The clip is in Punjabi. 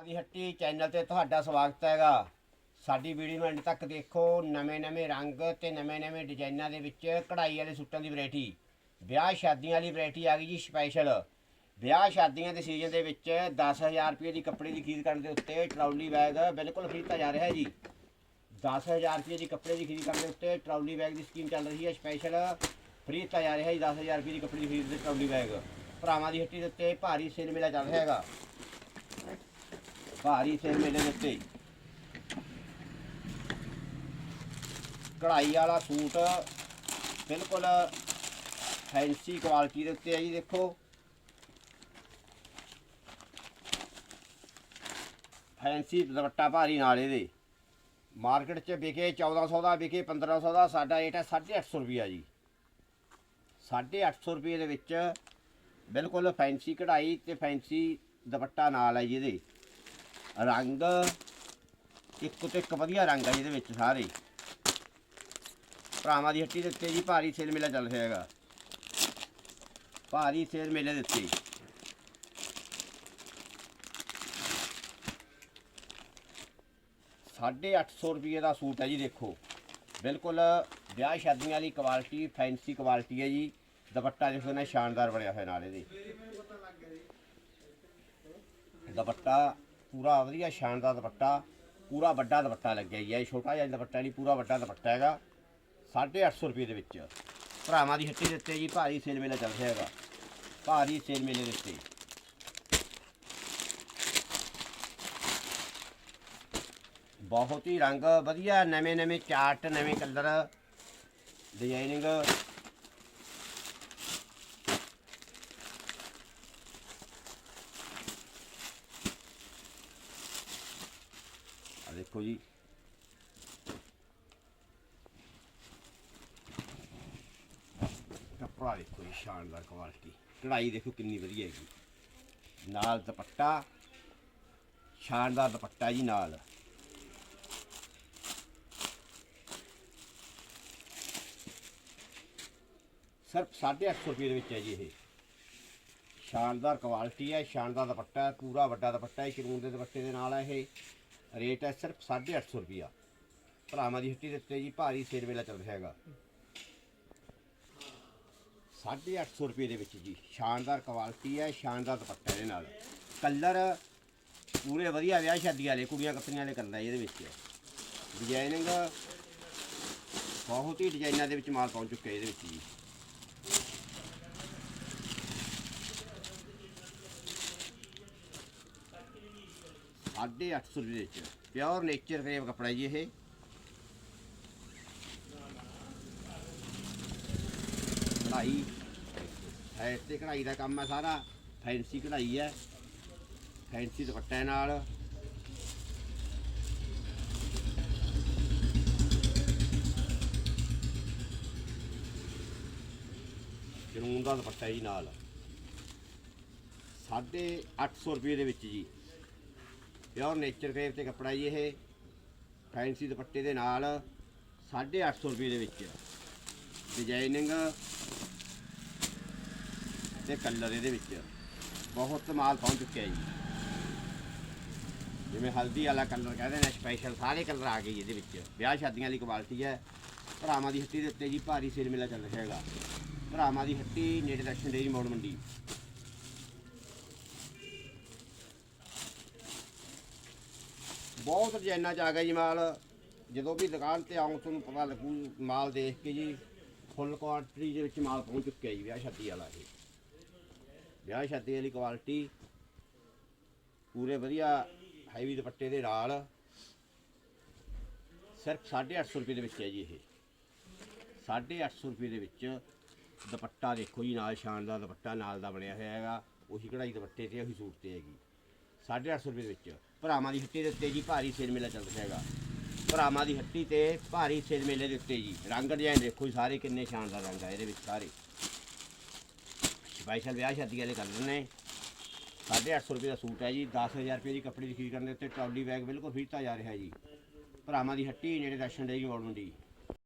ਆਦੀ ਹੱਟੀ ਚੈਨਲ ਤੇ ਤੁਹਾਡਾ ਸਵਾਗਤ ਹੈਗਾ। ਸਾਡੀ ਵੀਡੀਓ ਨੂੰ ਐਂਡ ਤੱਕ ਦੇਖੋ। ਨਵੇਂ-ਨਵੇਂ ਰੰਗ ਤੇ ਨਵੇਂ-ਨਵੇਂ ਡਿਜ਼ਾਈਨਾਂ ਦੇ ਵਿੱਚ ਕਢਾਈ ਵਾਲੇ ਸੂਟਾਂ ਦੀ ਵੈਰਾਈਟੀ। ਵਿਆਹ ਸ਼ਾਦੀਆਂ ਵਾਲੀ ਵੈਰਾਈਟੀ ਆ ਗਈ ਜੀ ਸਪੈਸ਼ਲ ਵਿਆਹ ਸ਼ਾਦੀਆਂ ਦੇ ਸੀਜ਼ਨ ਦੇ ਵਿੱਚ 10000 ਰੁਪਏ ਦੀ ਕੱਪੜੇ ਦੀ ਖਰੀਦ ਕਰਨ ਦੇ ਉੱਤੇ ਟਰਾਲੀ ਬੈਗ ਬਿਲਕੁਲ ਫ੍ਰੀ ਦਿੱਤਾ ਜਾ ਰਿਹਾ ਹੈ ਜੀ। 10000 ਰੁਪਏ ਦੀ ਕੱਪੜੇ ਦੀ ਖਰੀਦ ਕਰਨ ਦੇ ਉੱਤੇ ਟਰਾਲੀ ਬੈਗ ਦੀ ਸਕੀਮ ਚੱਲ ਰਹੀ ਹੈ ਸਪੈਸ਼ਲ ਫ੍ਰੀ ਦਿੱਤਾ ਜਾ ਰਿਹਾ ਹੈ ਜੀ 10000 ਰੁਪਏ ਦੀ ਕੱਪੜੇ ਦੀ ਖਰੀਦ ਦੇ ਟਰਾਲੀ ਬੈਗ ਭਰਾਵਾਂ ਦੀ ਹੱਟੀ ਦੇ ਉੱਤੇ ਭਾਰੀ ਸੇਲ ਮੇਲਾ ਚੱਲ ਰਿਹਾ ਹੈਗਾ। ਭਾਰੀ ਸੇਲ ਮੇਲੇ ਦੇ ਉੱਤੇ ਕਢਾਈ ਵਾਲਾ ਸੂਟ ਬਿਲਕੁਲ ਫੈਂਸੀ ਕੁਆਲਿਟੀ ਦੇ ਉੱਤੇ ਹੈ ਜੀ, ਦੇਖੋ। ਫੈਂਸੀ ਦੁਪੱਟਾ ਭਾਰੀ ਨਾਲ ਇਹਦੇ। ਮਾਰਕੀਟ 'ਚ ਵਿਕੇ 1400 ਦਾ, ਵਿਕੇ 1500 ਦਾ, ਸਾਡਾ ਰੇਟ ਹੈ 850 ਰੁਪਿਆ ਜੀ। 850 ਰੁਪਏ ਦੇ ਵਿੱਚ ਬਿਲਕੁਲ ਫੈਂਸੀ ਕਢਾਈ ਤੇ ਫੈਂਸੀ ਦੁਪੱਟਾ ਨਾਲ ਹੈ ਜੀ ਇਹਦੇ। ਰੰਗ ਇੱਕ ਤੋਂ ਇੱਕ ਵਧੀਆ ਰੰਗ ਹੈ ਜਿਹਦੇ ਵਿੱਚ ਸਾਰੇ। ਭਰਾਵਾਂ ਦੀ ਹੱਟੀ ਦੇ ਉੱਤੇ ਜੀ ਭਾਰੀ ਸੇਲ ਮੇਲਾ ਚੱਲ ਰਿਹਾ ਹੈਗਾ। ਭਾਰੀ ਸੇਲ ਮੇਲੇ ਦੇ ਉੱਤੇ। ਸਾਢੇ 800 ਰੁਪਏ ਦਾ ਸੂਟ ਹੈ ਜੀ, ਦੇਖੋ। ਬਿਲਕੁਲ ਵਿਆਹ ਸ਼ਾਦੀਆਂ ਵਾਲੀ ਕੁਆਲਿਟੀ, ਫੈਂਸੀ ਕੁਆਲਿਟੀ ਹੈ ਜੀ। ਦੁਪੱਟਾ ਦੇਖੋ ਨਾ ਸ਼ਾਨਦਾਰ ਬਣਿਆ ਹੋਇਆ ਨਾਲ ਇਹਦੇ। ਦੁਪੱਟਾ ਪੂਰਾ ਵਧੀਆ ਸ਼ਾਨਦਾਰ ਦੁਪੱਟਾ, ਪੂਰਾ ਵੱਡਾ ਦੁਪੱਟਾ ਲੱਗਿਆ ਜੀ। ਇਹ ਛੋਟਾ ਜਿਹਾ ਦੁਪੱਟਾ ਨਹੀਂ, ਪੂਰਾ ਵੱਡਾ ਦੁਪੱਟਾ ਹੈਗਾ। 850 ਰੁਪਏ ਦੇ ਵਿੱਚ। ਭਰਾਵਾਂ ਦੀ ਹੱਟੀ ਦੇ ਉੱਤੇ ਜੀ ਭਾਰੀ ਸੇਲ ਮੇਲਾ ਚੱਲ ਰਿਹਾ ਹੈਗਾ। ਭਾਰੀ ਸੇਲ ਮੇਲੇ ਦੇ ਉੱਤੇ। ਬਹੁਤ ਹੀ ਰੰਗ ਵਧੀਆ ਨਵੇਂ ਨਵੇਂ ਚਾਰਟ, ਨਵੇਂ ਕਲਰ ਡਿਜ਼ਾਈਨਿੰਗ ਦੇਖੋ ਜੀ। ਕੱਪੜਾ ਦੇਖੋ ਜੀ, ਸ਼ਾਨਦਾਰ ਕੁਆਲਿਟੀ ਕਢਾਈ ਦੇਖੋ ਕਿੰਨੀ ਵਧੀਆ ਹੈਗੀ। ਨਾਲ ਦੁਪੱਟਾ, ਸ਼ਾਨਦਾਰ ਦੁਪੱਟਾ ਜੀ ਨਾਲ। ਸਿਰਫ 850 ਰੁਪਏ ਦੇ ਵਿੱਚ ਹੈ ਜੀ ਇਹ। ਸ਼ਾਨਦਾਰ ਕੁਆਲਿਟੀ ਹੈ, ਸ਼ਾਨਦਾਰ ਦੁਪੱਟਾ, ਪੂਰਾ ਵੱਡਾ ਦੁਪੱਟਾ ਹੈ ਸ਼ਰੂਨ ਦੇ ਦੁਪੱਟੇ ਦੇ ਨਾਲ ਹੈ ਇਹ। ਰੇਟ ਹੈ ਸਿਰਫ 850 ਰੁਪਿਆ ਭਰਾਵਾਂ ਦੀ ਹੱਟੀ ਦੇ ਉੱਤੇ ਜੀ, ਭਾਰੀ ਸੇਲ ਵੇਲਾ ਚੱਲ ਰਿਹਾ ਹੈਗਾ। 850 ਰੁਪਏ ਦੇ ਵਿੱਚ ਜੀ, ਸ਼ਾਨਦਾਰ ਕੁਆਲਿਟੀ ਹੈ, ਸ਼ਾਨਦਾਰ ਦੁਪੱਟਾ ਇਹਦੇ ਨਾਲ। ਕਲਰ ਪੂਰੇ ਵਧੀਆ, ਵਿਆਹ ਸ਼ਾਦੀ ਵਾਲੇ, ਕੁੜੀਆਂ ਕੱਪੜੀਆਂ ਵਾਲੇ ਕਰਦਾ ਇਹਦੇ ਵਿੱਚ। ਡਿਜ਼ਾਈਨਿੰਗ ਬਹੁਤ ਹੀ ਡਿਜ਼ਾਈਨਾਂ ਦੇ ਵਿੱਚ ਮਾਲ ਪਹੁੰਚ ਚੁੱਕਿਆ ਇਹਦੇ ਵਿੱਚ ਜੀ। ਸਾਢੇ 800 ਰੁਪਏ ਵਿੱਚ। ਪਿਓਰ ਨੇਚਰ ਕਰੇਵ ਕੱਪੜਾ ਜੀ ਇਹ। ਕਢਾਈ। ਸਾਈਡ ਤੇ ਕਢਾਈ ਦਾ ਕੰਮ ਹੈ ਸਾਰਾ। ਫੈਂਸੀ ਕਢਾਈ ਹੈ ਫੈਂਸੀ ਦੁਪੱਟੇ ਨਾਲ। ਜਨੂਨ ਦਾ ਦੁਪੱਟਾ ਜੀ ਨਾਲ। ਸਾਢੇ 800 ਰੁਪਏ ਦੇ ਵਿੱਚ ਜੀ। ਪਿਓਰ ਨੇਚਰ ਕਰੇਵ ਤੇ ਕੱਪੜਾ ਜੀ ਇਹ ਫੈਂਸੀ ਦੁਪੱਟੇ ਦੇ ਨਾਲ 850 ਰੁਪਏ ਦੇ ਵਿੱਚ ਡਿਜ਼ਾਈਨਿੰਗ ਤੇ ਕਲਰ ਇਹਦੇ ਵਿੱਚ ਬਹੁਤ ਮਾਲ ਪਹੁੰਚ ਚੁੱਕਿਆ ਜੀ। ਜਿਵੇਂ ਹਲਦੀ ਵਾਲਾ ਕਲਰ ਕਹਿੰਦੇ ਨੇ ਸਪੈਸ਼ਲ ਸਾਰੇ ਕਲਰ ਆ ਗਏ ਜੀ ਇਹਦੇ ਵਿੱਚ। ਵਿਆਹ ਸ਼ਾਦੀਆਂ ਵਾਲੀ ਕੁਆਲਿਟੀ ਹੈ। ਭਰਾਵਾਂ ਦੀ ਹੱਟੀ ਦੇ ਉੱਤੇ ਜੀ ਭਾਰੀ ਸੇਲ ਮੇਲਾ ਚੱਲ ਰਿਹਾ ਹੈਗਾ। ਭਰਾਵਾਂ ਦੀ ਹੱਟੀ ਨੇੜੇ ਦਰਸ਼ਨ ਡੇਰੀ ਮੋੜ ਮੰਡੀ। ਬਹੁਤ ਡਿਜ਼ਾਈਨਾਂ ਚ ਆ ਗਿਆ ਜੀ ਮਾਲ। ਜਦੋਂ ਵੀ ਦੁਕਾਨ ਤੇ ਆਉਂ ਤੁਹਾਨੂੰ ਪਤਾ ਲੱਗੂ ਮਾਲ ਦੇਖ ਕੇ ਜੀ ਫੁੱਲ ਕੁਆਲਿਟੀ ਦੇ ਵਿੱਚ ਮਾਲ ਪਹੁੰਚ ਚੁੱਕਿਆ ਜੀ, ਵਿਆਹ ਸ਼ਾਦੀ ਵਾਲਾ ਇਹ। ਵਿਆਹ ਸ਼ਾਦੀ ਵਾਲੀ ਕੁਆਲਿਟੀ ਪੂਰੇ ਵਧੀਆ ਹੈਵੀ ਦੁਪੱਟੇ ਦੇ ਨਾਲ। ਸਿਰਫ 850 ਰੁਪਏ ਦੇ ਵਿੱਚ ਹੈ ਜੀ ਇਹ। 850 ਰੁਪਏ ਦੇ ਵਿੱਚ ਦੁਪੱਟਾ ਦੇਖੋ ਜੀ, ਨਾਲ ਸ਼ਾਨਦਾਰ ਦੁਪੱਟਾ, ਨਾਲ ਦਾ ਬਣਿਆ ਹੋਇਆ ਹੈਗਾ। ਉਹੀ ਕਢਾਈ ਦੁਪੱਟੇ ਤੇ, ਉਹੀ ਸੂਟ ਤੇ ਹੈਗੀ। 850 ਰੁਪਏ ਦੇ ਵਿੱਚ। ਭਰਾਵਾਂ ਦੀ ਹੱਟੀ ਦੇ ਉੱਤੇ ਜੀ, ਭਾਰੀ ਸੇਲ ਮੇਲਾ ਚੱਲ ਰਿਹਾ ਹੈਗਾ। ਭਰਾਵਾਂ ਦੀ ਹੱਟੀ ਤੇ ਭਾਰੀ ਸੇਲ ਮੇਲੇ ਦੇ ਉੱਤੇ ਜੀ। ਰੰਗ ਡਿਜ਼ਾਈਨ ਦੇਖੋ ਜੀ, ਸਾਰੇ ਕਿੰਨੇ ਸ਼ਾਨਦਾਰ ਰੰਗ ਆ ਇਹਦੇ ਵਿੱਚ ਸਾਰੇ। ਸਪੈਸ਼ਲ ਵਿਆਹ ਸ਼ਾਦੀ ਵਾਲੇ ਕਰ ਕਲਰ ਨੇ। 850 ਰੁਪਏ ਦਾ ਸੂਟ ਹੈ ਜੀ। 10000 ਰੁਪਏ ਦੀ ਕੱਪੜੇ ਦੀ ਖਰੀਦ ਕਰਨ ਦੇ ਉੱਤੇ ਟਰਾਲੀ, ਬੈਗ ਬਿਲਕੁਲ ਫ੍ਰੀ ਦਿੱਤਾ ਜਾ ਰਿਹਾ ਜੀ। ਭਰਾਵਾਂ ਦੀ ਹੱਟੀ ਨੇੜੇ ਦਰਸ਼ਨ ਦੇ ਜੀ ਮੋੜ ਮੰਡੀ।